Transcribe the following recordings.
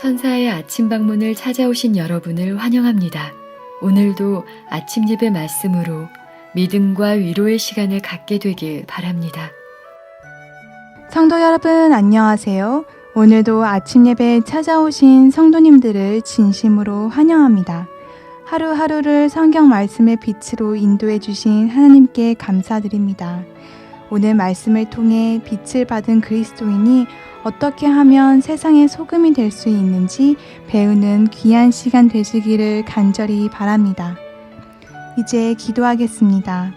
천사의 아침 방문을 찾아오신 여러분을 환영합니다. 오늘도 아침 예배 말씀으로 믿음과 위로의 시간을 갖게 되길 바랍니다. 성도 여러분 안녕하세요. 오늘도 아침 예배에 찾아오신 성도님들을 진심으로 환영합니다. 하루하루를 성경 말씀의 빛으로 인도해 주신 하나님께 감사드립니다. 오늘 말씀을 통해 빛을 받은 그리스도인이 어떻게 하면 세상의 소금이 될 수 있는지 배우는 귀한 시간 되시기를 간절히 바랍니다. 이제 기도하겠습니다.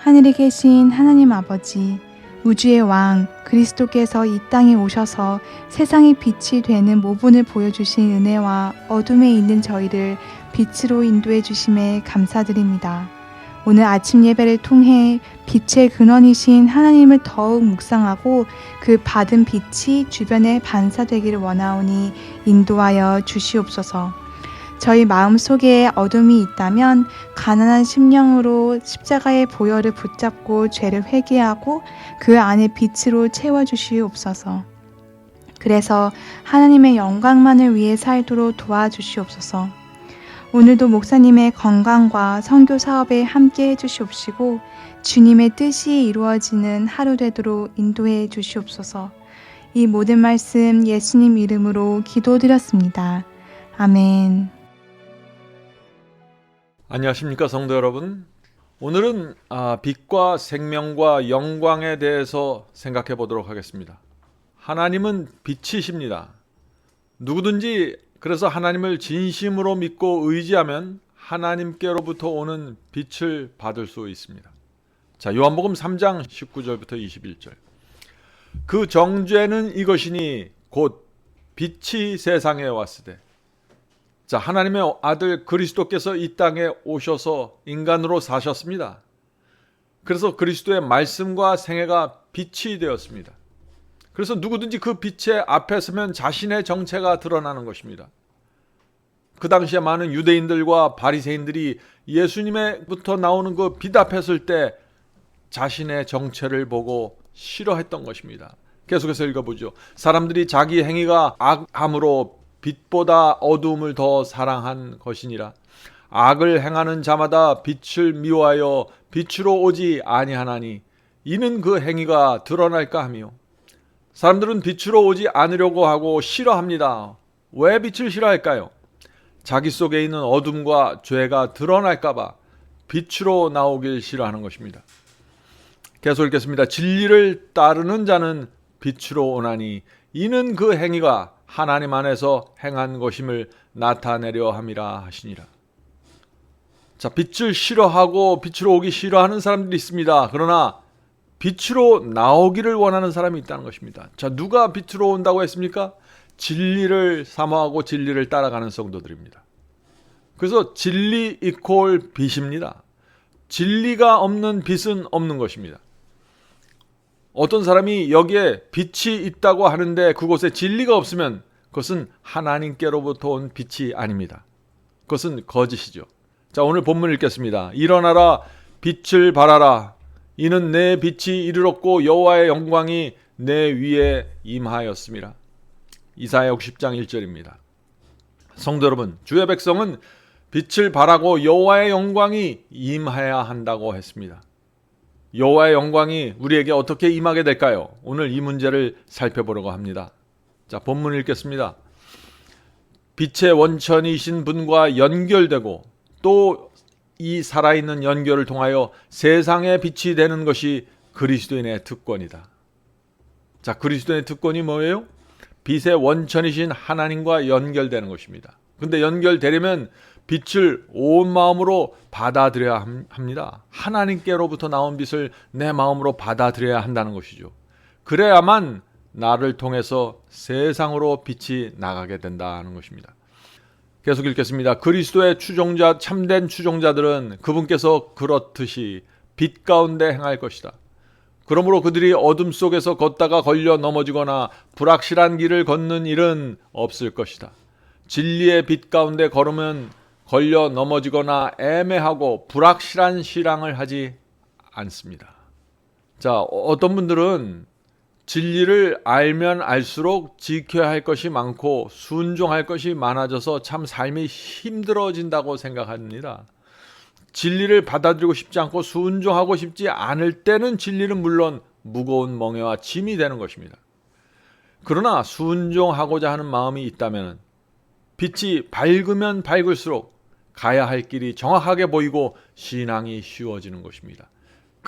하늘에 계신 하나님 아버지, 우주의 왕 그리스도께서 이 땅에 오셔서 세상의 빛이 되는 모분을 보여주신 은혜와 어둠에 있는 저희를 빛으로 인도해 주심에 감사드립니다. 오늘 아침 예배를 통해 빛의 근원이신 하나님을 더욱 묵상하고 그 받은 빛이 주변에 반사되기를 원하오니 인도하여 주시옵소서. 저희 마음 속에 어둠이 있다면 가난한 심령으로 십자가의 보혈을 붙잡고 죄를 회개하고 그 안에 빛으로 채워주시옵소서. 그래서 하나님의 영광만을 위해 살도록 도와주시옵소서. 오늘도 목사님의 건강과 선교 사업에 함께 해 주시옵시고 주님의 뜻이 이루어지는 하루 되도록 인도해 주시옵소서. 이 모든 말씀 예수님 이름으로 기도드렸습니다. 아멘. 안녕하십니까 성도 여러분. 오늘은 아, 빛과 생명과 영광에 대해서 생각해 보도록 하겠습니다. 하나님은 빛이십니다. 누구든지 그래서 하나님을 진심으로 믿고 의지하면 하나님께로부터 오는 빛을 받을 수 있습니다. 자, 요한복음 3장 19절부터 21절. 그 정죄는 이것이니 곧 빛이 세상에 왔으되 자, 하나님의 아들 그리스도께서 이 땅에 오셔서 인간으로 사셨습니다. 그래서 그리스도의 말씀과 생애가 빛이 되었습니다. 그래서 누구든지 그 빛의 앞에 서면 자신의 정체가 드러나는 것입니다. 그 당시에 많은 유대인들과 바리새인들이 예수님의부터 나오는 그 빛 앞에 설 때 자신의 정체를 보고 싫어했던 것입니다. 계속해서 읽어보죠. 사람들이 자기 행위가 악함으로 빛보다 어두움을 더 사랑한 것이니라. 악을 행하는 자마다 빛을 미워하여 빛으로 오지 아니하나니 이는 그 행위가 드러날까 하며 사람들은 빛으로 오지 않으려고 하고 싫어합니다. 왜 빛을 싫어할까요? 자기 속에 있는 어둠과 죄가 드러날까봐 빛으로 나오길 싫어하는 것입니다. 계속 읽겠습니다. 진리를 따르는 자는 빛으로 오나니 이는 그 행위가 하나님 안에서 행한 것임을 나타내려 함이라 하시니라. 자, 빛을 싫어하고 빛으로 오기 싫어하는 사람들이 있습니다. 그러나 빛으로 나오기를 원하는 사람이 있다는 것입니다. 자, 누가 빛으로 온다고 했습니까? 진리를 사모하고 진리를 따라가는 성도들입니다. 그래서 진리 이콜 빛입니다. 진리가 없는 빛은 없는 것입니다. 어떤 사람이 여기에 빛이 있다고 하는데 그곳에 진리가 없으면 그것은 하나님께로부터 온 빛이 아닙니다. 그것은 거짓이죠. 자, 오늘 본문 읽겠습니다. 일어나라 빛을 발하라 이는 내 빛이 이르렀고 여호와의 영광이 내 위에 임하였습니다. 이사야 60장 1절입니다. 성도 여러분, 주의 백성은 빛을 발하고 여호와의 영광이 임해야 한다고 했습니다. 여호와의 영광이 우리에게 어떻게 임하게 될까요? 오늘 이 문제를 살펴보려고 합니다. 자, 본문 읽겠습니다. 빛의 원천이신 분과 연결되고 또 이 살아있는 연결을 통하여 세상의 빛이 되는 것이 그리스도인의 특권이다. 자, 그리스도인의 특권이 뭐예요? 빛의 원천이신 하나님과 연결되는 것입니다. 근데 연결되려면 빛을 온 마음으로 받아들여야 합니다. 하나님께로부터 나온 빛을 내 마음으로 받아들여야 한다는 것이죠. 그래야만 나를 통해서 세상으로 빛이 나가게 된다는 것입니다. 계속 읽겠습니다. 그리스도의 추종자 참된 추종자들은 그분께서 그렇듯이 빛 가운데 행할 것이다. 그러므로 그들이 어둠 속에서 걷다가 걸려 넘어지거나 불확실한 길을 걷는 일은 없을 것이다. 진리의 빛 가운데 걸으면 걸려 넘어지거나 애매하고 불확실한 신앙을 하지 않습니다. 자, 어떤 분들은 진리를 알면 알수록 지켜야 할 것이 많고 순종할 것이 많아져서 참 삶이 힘들어진다고 생각합니다. 진리를 받아들이고 싶지 않고 순종하고 싶지 않을 때는 진리는 물론 무거운 멍에와 짐이 되는 것입니다. 그러나 순종하고자 하는 마음이 있다면 빛이 밝으면 밝을수록 가야 할 길이 정확하게 보이고 신앙이 쉬워지는 것입니다.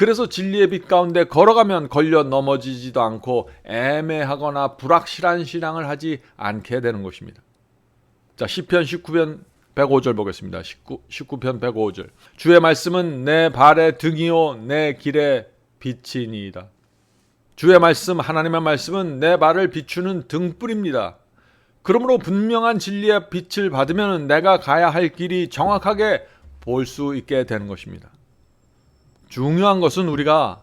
그래서 진리의 빛 가운데 걸어가면 걸려 넘어지지도 않고 애매하거나 불확실한 신앙을 하지 않게 되는 것입니다. 자, 시편 19편 105절 보겠습니다. 19, 19편 105절. 주의 말씀은 내 발의 등이요 내 길의 빛이니이다. 주의 말씀 하나님의 말씀은 내 발을 비추는 등불입니다. 그러므로 분명한 진리의 빛을 받으면 내가 가야 할 길이 정확하게 볼 수 있게 되는 것입니다. 중요한 것은 우리가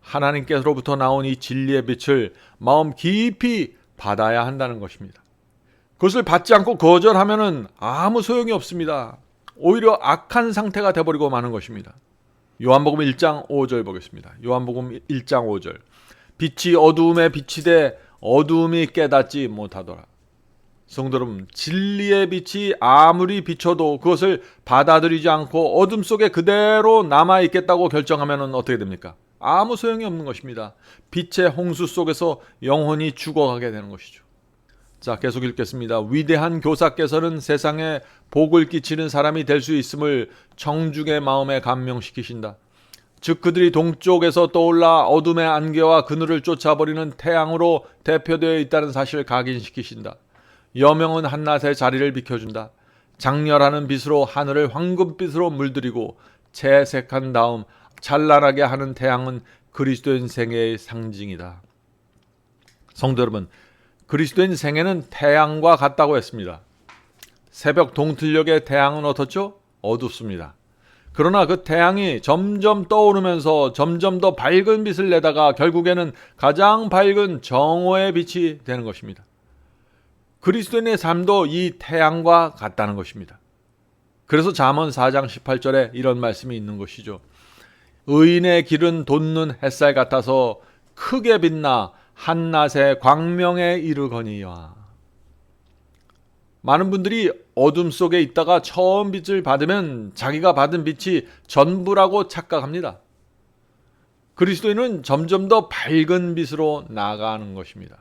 하나님께로부터 나온 이 진리의 빛을 마음 깊이 받아야 한다는 것입니다. 그것을 받지 않고 거절하면 아무 소용이 없습니다. 오히려 악한 상태가 되어버리고 마는 것입니다. 요한복음 1장 5절 보겠습니다. 요한복음 1장 5절. 빛이 어두움에 빛이 돼 어두움이 깨닫지 못하더라. 성도 여러분, 진리의 빛이 아무리 비춰도 그것을 받아들이지 않고 어둠 속에 그대로 남아 있겠다고 결정하면 어떻게 됩니까? 아무 소용이 없는 것입니다. 빛의 홍수 속에서 영혼이 죽어가게 되는 것이죠. 자, 계속 읽겠습니다. 위대한 교사께서는 세상에 복을 끼치는 사람이 될 수 있음을 청중의 마음에 감명시키신다. 즉 그들이 동쪽에서 떠올라 어둠의 안개와 그늘을 쫓아버리는 태양으로 대표되어 있다는 사실을 각인시키신다. 여명은 한낮의 자리를 비켜준다. 장렬하는 빛으로 하늘을 황금빛으로 물들이고 채색한 다음 찬란하게 하는 태양은 그리스도인 생애의 상징이다. 성도 여러분, 그리스도인 생애는 태양과 같다고 했습니다. 새벽 동틀녘의 태양은 어떻죠? 어둡습니다. 그러나 그 태양이 점점 떠오르면서 점점 더 밝은 빛을 내다가 결국에는 가장 밝은 정오의 빛이 되는 것입니다. 그리스도인의 삶도 이 태양과 같다는 것입니다. 그래서 잠언 4장 18절에 이런 말씀이 있는 것이죠. 의인의 길은 돋는 햇살 같아서 크게 빛나 한낮의 광명에 이르거니와. 많은 분들이 어둠 속에 있다가 처음 빛을 받으면 자기가 받은 빛이 전부라고 착각합니다. 그리스도인은 점점 더 밝은 빛으로 나아가는 것입니다.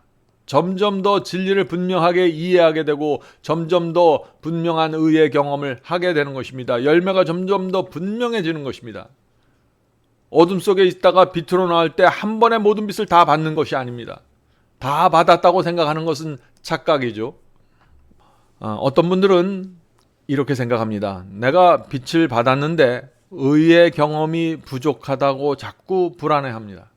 점점 더 진리를 분명하게 이해하게 되고 점점 더 분명한 의의 경험을 하게 되는 것입니다. 열매가 점점 더 분명해지는 것입니다. 어둠 속에 있다가 빛으로 나올 때 한 번에 모든 빛을 다 받는 것이 아닙니다. 다 받았다고 생각하는 것은 착각이죠. 어, 어떤 분들은 이렇게 생각합니다. 내가 빛을 받았는데 의의 경험이 부족하다고 자꾸 불안해합니다.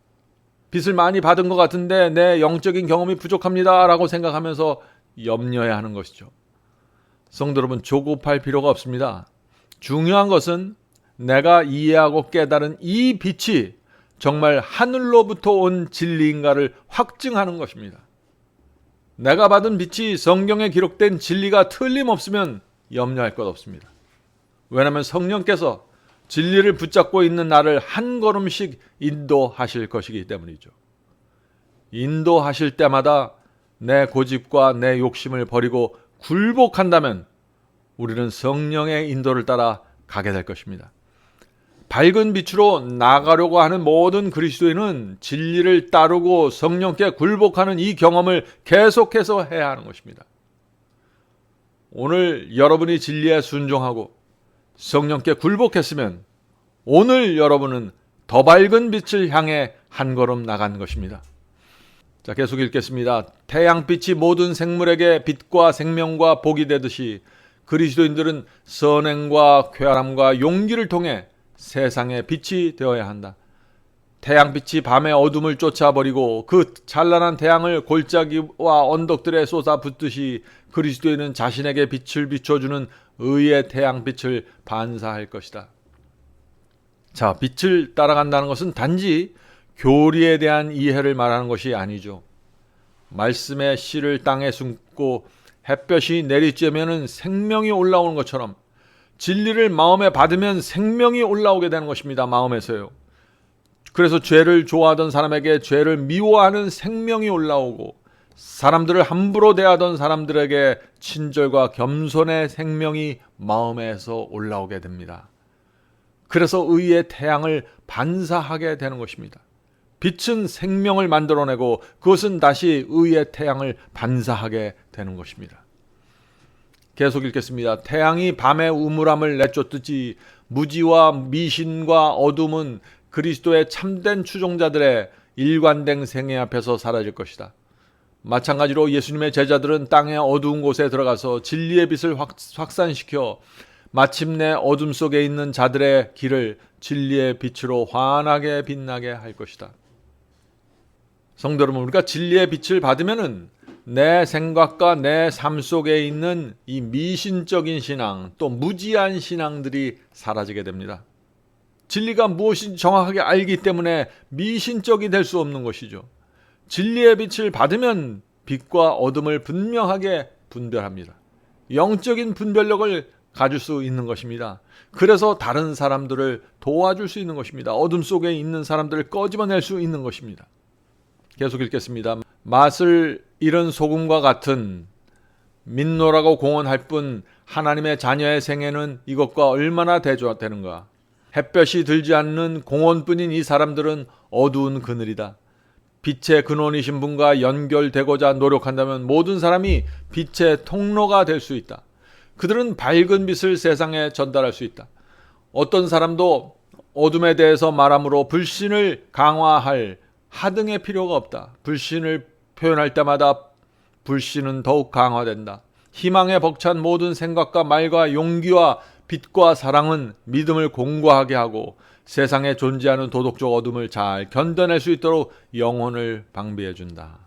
빛을 많이 받은 것 같은데 내 영적인 경험이 부족합니다라고 생각하면서 염려해야 하는 것이죠. 성도 여러분 조급할 필요가 없습니다. 중요한 것은 내가 이해하고 깨달은 이 빛이 정말 하늘로부터 온 진리인가를 확증하는 것입니다. 내가 받은 빛이 성경에 기록된 진리가 틀림없으면 염려할 것 없습니다. 왜냐하면 성령께서 진리를 붙잡고 있는 나를 한 걸음씩 인도하실 것이기 때문이죠. 인도하실 때마다 내 고집과 내 욕심을 버리고 굴복한다면 우리는 성령의 인도를 따라 가게 될 것입니다. 밝은 빛으로 나가려고 하는 모든 그리스도인은 진리를 따르고 성령께 굴복하는 이 경험을 계속해서 해야 하는 것입니다. 오늘 여러분이 진리에 순종하고 성령께 굴복했으면 오늘 여러분은 더 밝은 빛을 향해 한 걸음 나간 것입니다. 자, 계속 읽겠습니다. 태양빛이 모든 생물에게 빛과 생명과 복이 되듯이 그리스도인들은 선행과 쾌활함과 용기를 통해 세상의 빛이 되어야 한다. 태양빛이 밤의 어둠을 쫓아버리고 그 찬란한 태양을 골짜기와 언덕들에 쏟아 붓듯이 그리스도인은 자신에게 빛을 비춰주는 의의 태양빛을 반사할 것이다. 자, 빛을 따라간다는 것은 단지 교리에 대한 이해를 말하는 것이 아니죠. 말씀의 씨를 땅에 숨고 햇볕이 내리쬐면은 생명이 올라오는 것처럼 진리를 마음에 받으면 생명이 올라오게 되는 것입니다. 마음에서요. 그래서 죄를 좋아하던 사람에게 죄를 미워하는 생명이 올라오고 사람들을 함부로 대하던 사람들에게 친절과 겸손의 생명이 마음에서 올라오게 됩니다. 그래서 의의 태양을 반사하게 되는 것입니다. 빛은 생명을 만들어내고 그것은 다시 의의 태양을 반사하게 되는 것입니다. 계속 읽겠습니다. 태양이 밤의 우물함을 내쫓듯이 무지와 미신과 어둠은 그리스도의 참된 추종자들의 일관된 생애 앞에서 사라질 것이다. 마찬가지로 예수님의 제자들은 땅의 어두운 곳에 들어가서 진리의 빛을 확, 확산시켜 마침내 어둠 속에 있는 자들의 길을 진리의 빛으로 환하게 빛나게 할 것이다. 성도 여러분, 우리가 진리의 빛을 받으면은 내 생각과 내 삶 속에 있는 이 미신적인 신앙, 또 무지한 신앙들이 사라지게 됩니다. 진리가 무엇인지 정확하게 알기 때문에 미신적이 될 수 없는 것이죠. 진리의 빛을 받으면 빛과 어둠을 분명하게 분별합니다. 영적인 분별력을 가질 수 있는 것입니다. 그래서 다른 사람들을 도와줄 수 있는 것입니다. 어둠 속에 있는 사람들을 꺼집어낼 수 있는 것입니다. 계속 읽겠습니다. 맛을 잃은 소금과 같은 민노라고 공언할 뿐 하나님의 자녀의 생애는 이것과 얼마나 대조되는가. 햇볕이 들지 않는 공원뿐인 이 사람들은 어두운 그늘이다. 빛의 근원이신 분과 연결되고자 노력한다면 모든 사람이 빛의 통로가 될 수 있다. 그들은 밝은 빛을 세상에 전달할 수 있다. 어떤 사람도 어둠에 대해서 말함으로 불신을 강화할 하등의 필요가 없다. 불신을 표현할 때마다 불신은 더욱 강화된다. 희망에 벅찬 모든 생각과 말과 용기와 빛과 사랑은 믿음을 공고하게 하고 세상에 존재하는 도덕적 어둠을 잘 견뎌낼 수 있도록 영혼을 방비해 준다.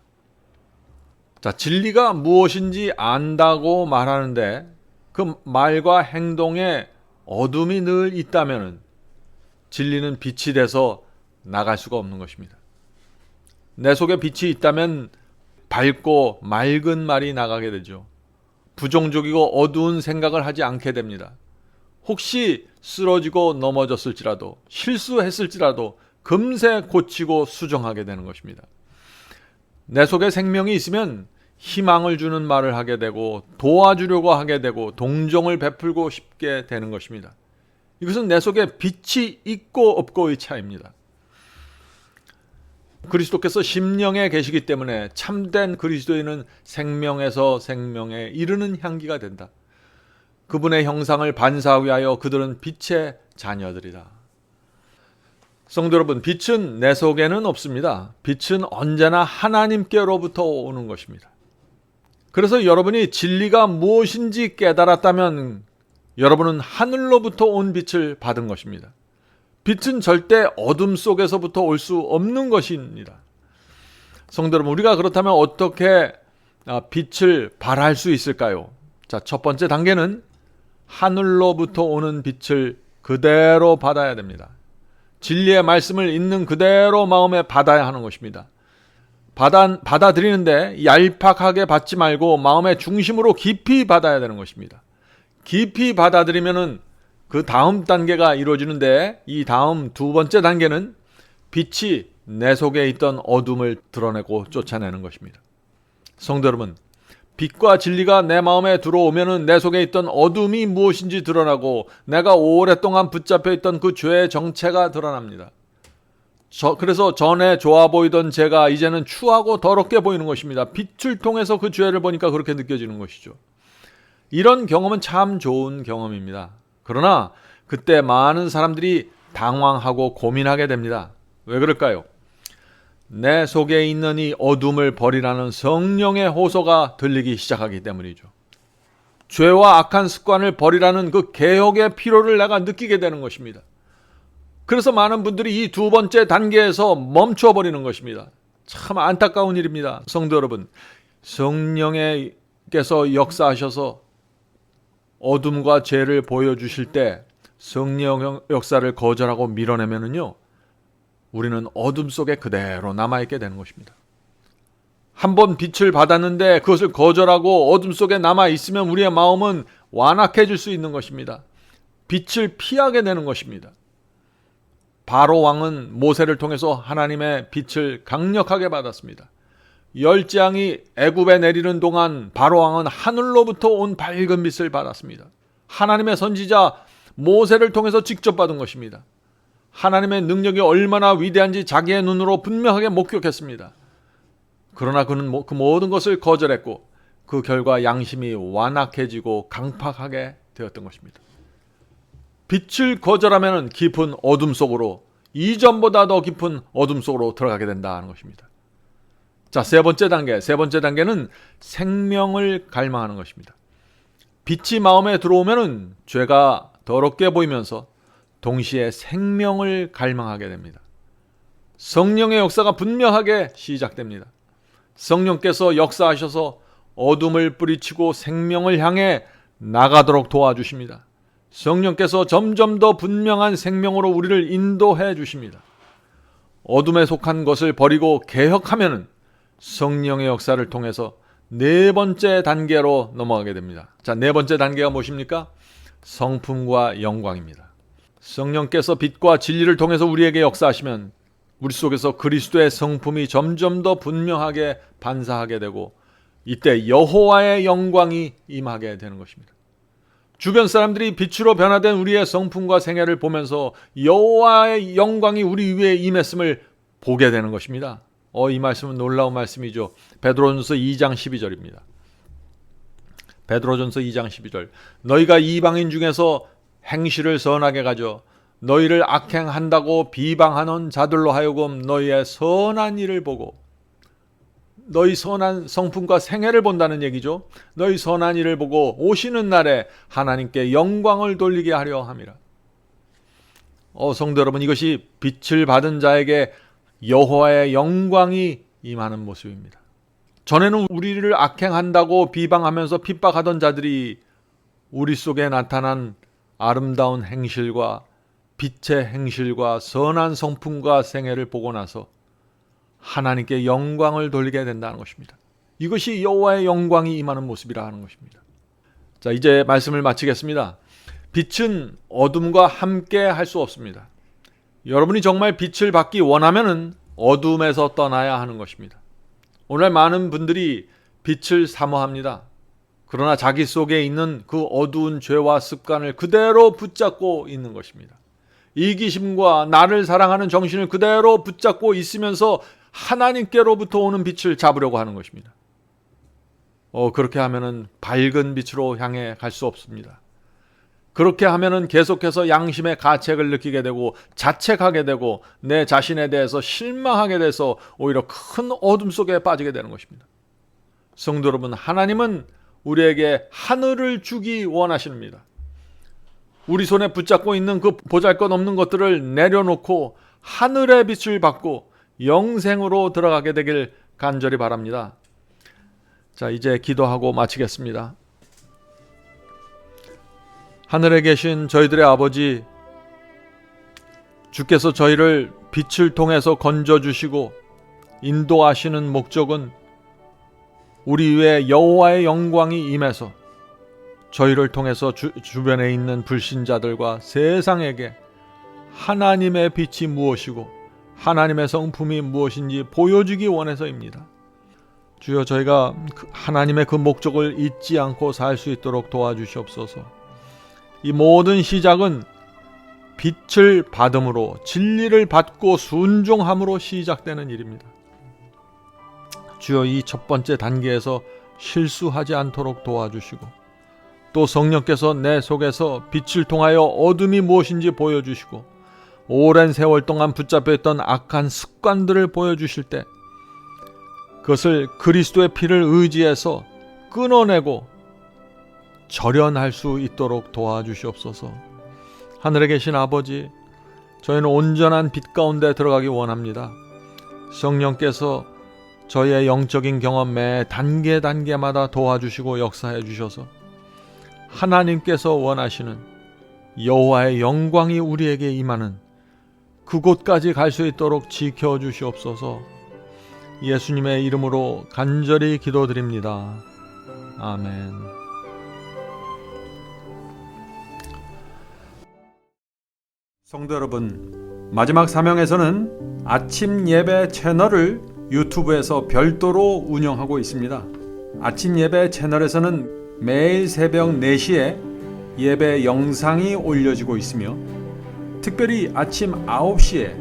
자, 진리가 무엇인지 안다고 말하는데 그 말과 행동에 어둠이 늘 있다면 진리는 빛이 돼서 나갈 수가 없는 것입니다. 내 속에 빛이 있다면 밝고 맑은 말이 나가게 되죠. 부정적이고 어두운 생각을 하지 않게 됩니다. 혹시 쓰러지고 넘어졌을지라도 실수했을지라도 금세 고치고 수정하게 되는 것입니다. 내 속에 생명이 있으면 희망을 주는 말을 하게 되고 도와주려고 하게 되고 동정을 베풀고 싶게 되는 것입니다. 이것은 내 속에 빛이 있고 없고의 차이입니다. 그리스도께서 심령에 계시기 때문에 참된 그리스도인은 생명에서 생명에 이르는 향기가 된다. 그분의 형상을 반사하기 위하여 그들은 빛의 자녀들이다. 성도 여러분, 빛은 내 속에는 없습니다. 빛은 언제나 하나님께로부터 오는 것입니다. 그래서 여러분이 진리가 무엇인지 깨달았다면 여러분은 하늘로부터 온 빛을 받은 것입니다. 빛은 절대 어둠 속에서부터 올 수 없는 것입니다. 성도 여러분, 우리가 그렇다면 어떻게 아, 빛을 발할 수 있을까요? 자, 첫 번째 단계는 하늘로부터 오는 빛을 그대로 받아야 됩니다. 진리의 말씀을 있는 그대로 마음에 받아야 하는 것입니다. 받아, 받아들이는데 얄팍하게 받지 말고 마음의 중심으로 깊이 받아야 되는 것입니다. 깊이 받아들이면은 그 다음 단계가 이루어지는데 이 다음 두 번째 단계는 빛이 내 속에 있던 어둠을 드러내고 쫓아내는 것입니다. 성도 여러분, 빛과 진리가 내 마음에 들어오면은 내 속에 있던 어둠이 무엇인지 드러나고 내가 오랫동안 붙잡혀 있던 그 죄의 정체가 드러납니다. 저, 그래서 전에 좋아 보이던 죄가 이제는 추하고 더럽게 보이는 것입니다. 빛을 통해서 그 죄를 보니까 그렇게 느껴지는 것이죠. 이런 경험은 참 좋은 경험입니다. 그러나 그때 많은 사람들이 당황하고 고민하게 됩니다. 왜 그럴까요? 내 속에 있는 이 어둠을 버리라는 성령의 호소가 들리기 시작하기 때문이죠. 죄와 악한 습관을 버리라는 그 개혁의 필요를 내가 느끼게 되는 것입니다. 그래서 많은 분들이 이 두 번째 단계에서 멈춰 버리는 것입니다. 참 안타까운 일입니다. 성도 여러분, 성령께서 역사하셔서 어둠과 죄를 보여주실 때 성령 역사를 거절하고 밀어내면은요, 우리는 어둠 속에 그대로 남아있게 되는 것입니다. 한 번 빛을 받았는데 그것을 거절하고 어둠 속에 남아있으면 우리의 마음은 완악해질 수 있는 것입니다. 빛을 피하게 되는 것입니다. 바로 왕은 모세를 통해서 하나님의 빛을 강력하게 받았습니다. 열재앙이 애굽에 내리는 동안 바로 왕은 하늘로부터 온 밝은 빛을 받았습니다. 하나님의 선지자 모세를 통해서 직접 받은 것입니다. 하나님의 능력이 얼마나 위대한지 자기의 눈으로 분명하게 목격했습니다. 그러나 그는 모- 그 모든 것을 거절했고 그 결과 양심이 완악해지고 강팍하게 되었던 것입니다. 빛을 거절하면 깊은 어둠 속으로 이전보다 더 깊은 어둠 속으로 들어가게 된다는 것입니다. 자, 세 번째 단계. 세 번째 단계는 생명을 갈망하는 것입니다. 빛이 마음에 들어오면은 죄가 더럽게 보이면서 동시에 생명을 갈망하게 됩니다. 성령의 역사가 분명하게 시작됩니다. 성령께서 역사하셔서 어둠을 뿌리치고 생명을 향해 나가도록 도와주십니다. 성령께서 점점 더 분명한 생명으로 우리를 인도해 주십니다. 어둠에 속한 것을 버리고 개혁하면은 성령의 역사를 통해서 네 번째 단계로 넘어가게 됩니다. 자, 네 번째 단계가 무엇입니까? 성품과 영광입니다. 성령께서 빛과 진리를 통해서 우리에게 역사하시면 우리 속에서 그리스도의 성품이 점점 더 분명하게 반사하게 되고 이때 여호와의 영광이 임하게 되는 것입니다. 주변 사람들이 빛으로 변화된 우리의 성품과 생애를 보면서 여호와의 영광이 우리 위에 임했음을 보게 되는 것입니다. 어, 이 말씀은 놀라운 말씀이죠. 베드로전서 2장 12절입니다. 베드로전서 2장 12절. 너희가 이방인 중에서 행실을 선하게 가져 너희를 악행한다고 비방하는 자들로 하여금 너희의 선한 일을 보고 너희 선한 성품과 생애를 본다는 얘기죠. 너희 선한 일을 보고 오시는 날에 하나님께 영광을 돌리게 하려 함이라. 어, 성도 여러분, 이것이 빛을 받은 자에게 여호와의 영광이 임하는 모습입니다. 전에는 우리를 악행한다고 비방하면서 핍박하던 자들이 우리 속에 나타난 아름다운 행실과 빛의 행실과 선한 성품과 생애를 보고 나서 하나님께 영광을 돌리게 된다는 것입니다. 이것이 여호와의 영광이 임하는 모습이라 하는 것입니다. 자, 이제 말씀을 마치겠습니다. 빛은 어둠과 함께 할 수 없습니다. 여러분이 정말 빛을 받기 원하면은 어둠에서 떠나야 하는 것입니다. 오늘 많은 분들이 빛을 사모합니다. 그러나 자기 속에 있는 그 어두운 죄와 습관을 그대로 붙잡고 있는 것입니다. 이기심과 나를 사랑하는 정신을 그대로 붙잡고 있으면서 하나님께로부터 오는 빛을 잡으려고 하는 것입니다. 어, 그렇게 하면은 밝은 빛으로 향해 갈 수 없습니다. 그렇게 하면은 계속해서 양심의 가책을 느끼게 되고 자책하게 되고 내 자신에 대해서 실망하게 돼서 오히려 큰 어둠 속에 빠지게 되는 것입니다. 성도 여러분, 하나님은 우리에게 하늘을 주기 원하십니다. 우리 손에 붙잡고 있는 그 보잘것 없는 것들을 내려놓고 하늘의 빛을 받고 영생으로 들어가게 되길 간절히 바랍니다. 자, 이제 기도하고 마치겠습니다. 하늘에 계신 저희들의 아버지, 주께서 저희를 빛을 통해서 건져 주시고 인도하시는 목적은 우리 위에 여호와의 영광이 임해서 저희를 통해서 주, 주변에 있는 불신자들과 세상에게 하나님의 빛이 무엇이고 하나님의 성품이 무엇인지 보여주기 원해서입니다. 주여 저희가 그 하나님의 그 목적을 잊지 않고 살 수 있도록 도와주시옵소서. 이 모든 시작은 빛을 받음으로 진리를 받고 순종함으로 시작되는 일입니다. 주여 이 첫 번째 단계에서 실수하지 않도록 도와주시고 또 성령께서 내 속에서 빛을 통하여 어둠이 무엇인지 보여주시고 오랜 세월 동안 붙잡혀 있던 악한 습관들을 보여주실 때 그것을 그리스도의 피를 의지해서 끊어내고 절연할 수 있도록 도와주시옵소서. 하늘에 계신 아버지, 저희는 온전한 빛 가운데 들어가기 원합니다. 성령께서 저희의 영적인 경험에 단계 단계마다 도와주시고 역사해 주셔서 하나님께서 원하시는 여호와의 영광이 우리에게 임하는 그곳까지 갈 수 있도록 지켜 주시옵소서. 예수님의 이름으로 간절히 기도드립니다. 아멘. 성도 여러분, 마지막 사명에서는 아침 예배 채널을 유튜브에서 별도로 운영하고 있습니다. 아침 예배 채널에서는 매일 새벽 4시에 예배 영상이 올려지고 있으며 특별히 아침 9시에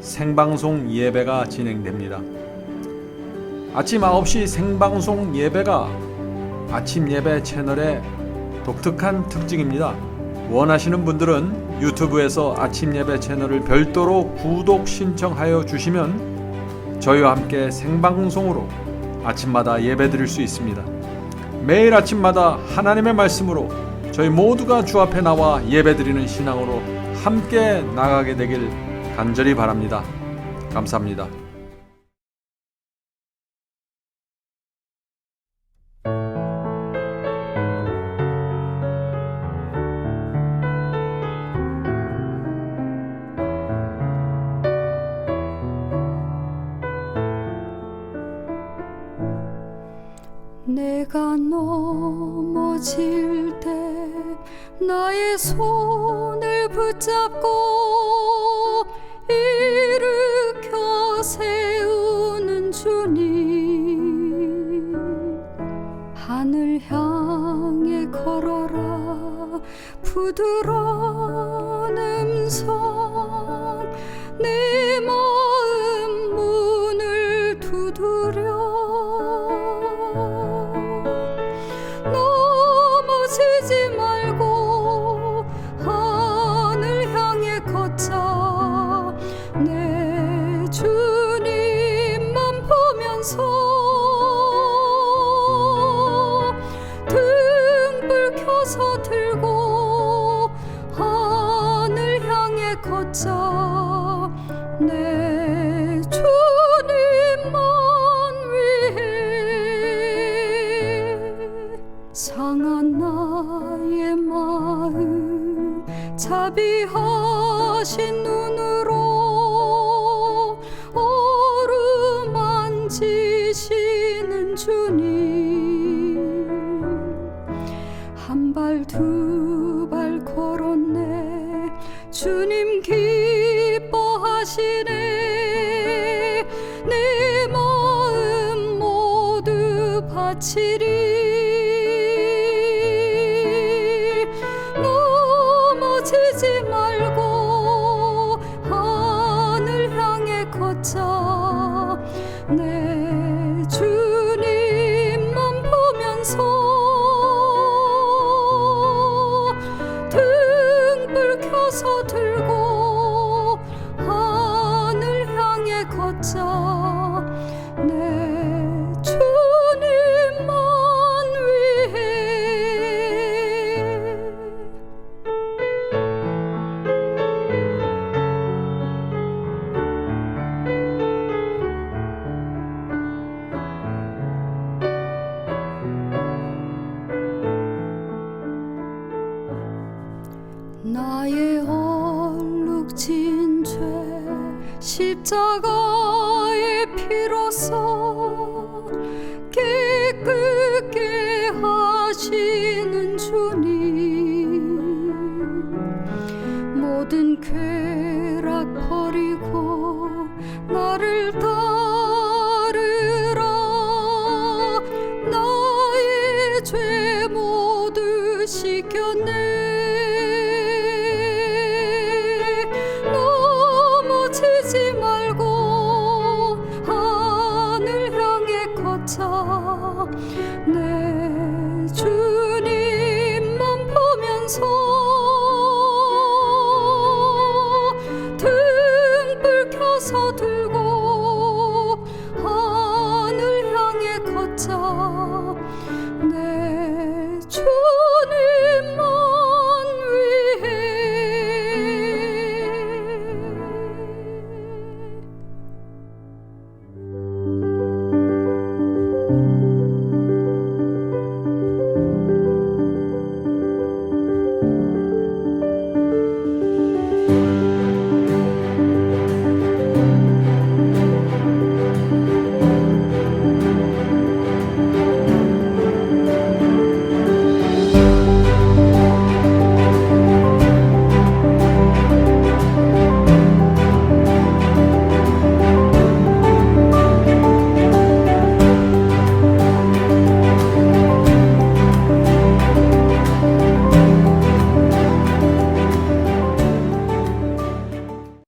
생방송 예배가 진행됩니다. 아침 9시 생방송 예배가 아침 예배 채널의 독특한 특징입니다. 원하시는 분들은 유튜브에서 아침 예배 채널을 별도로 구독 신청하여 주시면 저희와 함께 생방송으로 아침마다 예배 드릴 수 있습니다. 매일 아침마다 하나님의 말씀으로 저희 모두가 주 앞에 나와 예배 드리는 신앙으로 함께 나가게 되길 간절히 바랍니다. 감사합니다. 주님 하늘 향해 걸어라. 부드러운 음성 상한 나의 마음 자비하신 눈 주님